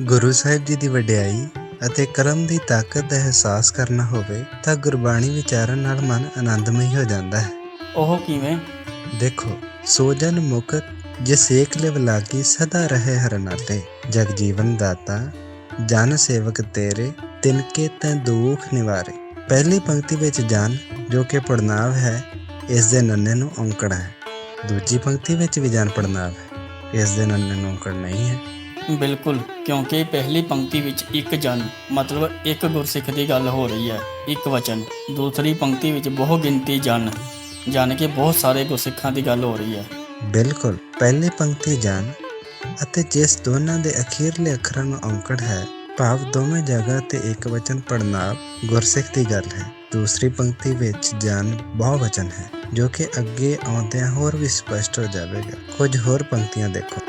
ਗੁਰੂ ਸਾਹਿਬ ਜੀ ਦੀ ਵਡਿਆਈ ਅਤੇ ਕਰਮ ਦੀ ਤਾਕਤ ਦਾ ਅਹਿਸਾਸ ਕਰਨਾ ਹੋਵੇ ਤਾਂ ਗੁਰਬਾਣੀ ਵਿਚਾਰਨ ਨਾਲ ਮਨ ਆਨੰਦਮਈ ਹੋ ਜਾਂਦਾ ਹੈ। ਉਹ ਕਿਵੇਂ? ਦੇਖੋ ਸੋਜਨ ਮੁਕਤ ਜੇ ਸੇਕ ਲਿਵ ਲਾਗੀ ਸਦਾ ਰਹੇ ਹਰ ਨਾਲੇ। ਜਗ ਜੀਵਨ ਦਾਤਾ ਜਨ ਸੇਵਕ ਤੇਰੇ ਤਿਨਕੇ ਤੈ ਦੁਖ ਨਿਵਾਰੇ। ਪਹਿਲੀ ਪੰਕਤੀ ਵਿੱਚ ਜਨ ਜੋ ਕਿ ਪੜਨਾਵ ਹੈ ਇਸ ਦੇ ਨੰਨੇ ਨੂੰ ਔਂਕੜ ਹੈ। ਦੂਜੀ ਪੰਕਤੀ ਵਿੱਚ ਵੀ ਜਨ ਪੜਨਾਵ ਹੈ ਇਸ ਦੇ ਨੰਨੇ ਨੂੰ ਔਂਕੜ ਨਹੀਂ ਹੈ। ਬਿਲਕੁਲ, ਕਿਉਂਕਿ ਪਹਿਲੀ ਪੰਕਤੀ ਵਿੱਚ ਇੱਕ ਜਨ, ਮਤਲਬ ਇੱਕ ਗੁਰਸਿੱਖ ਦੀ ਗੱਲ ਹੋ ਰਹੀ ਹੈ, ਇੱਕ ਵਚਨ। ਦੂਸਰੀ ਪੰਕਤੀ ਵਿੱਚ ਬਹੁ ਗਿਣਤੀ ਜਨ, ਜਾਣ ਕੇ ਬਹੁਤ ਸਾਰੇ ਗੁਰਸਿੱਖਾਂ ਦੀ ਗੱਲ ਹੋ ਰਹੀ ਹੈ। ਬਿਲਕੁਲ, ਪਹਿਲੀ ਪੰਕਤੀ ਜਨ ਅਤੇ ਜਿਸ ਦੋਨਾਂ ਦੇ ਅਖੀਰਲੇ ਅੱਖਰਾਂ ਨੂੰ ਔਂਕੜ ਹੈ, ਭਾਵ ਦੋਵੇਂ ਜਗ੍ਹਾ ਤੇ ਇੱਕ ਵਚਨ ਪੜਨਾਵ ਗੁਰਸਿੱਖ ਦੀ ਗੱਲ ਹੈ। ਦੂਸਰੀ ਪੰਕਤੀ ਵਿੱਚ ਜਨ ਬਹੁ ਵਚਨ ਹੈ, ਜੋ ਕਿ ਅੱਗੇ ਆਉਂਦਿਆਂ ਹੋਰ ਵੀ ਸਪਸ਼ਟ ਹੋ ਜਾਵੇਗਾ। ਕੁਝ ਹੋਰ ਪੰਕਤੀਆਂ ਦੇਖੋ।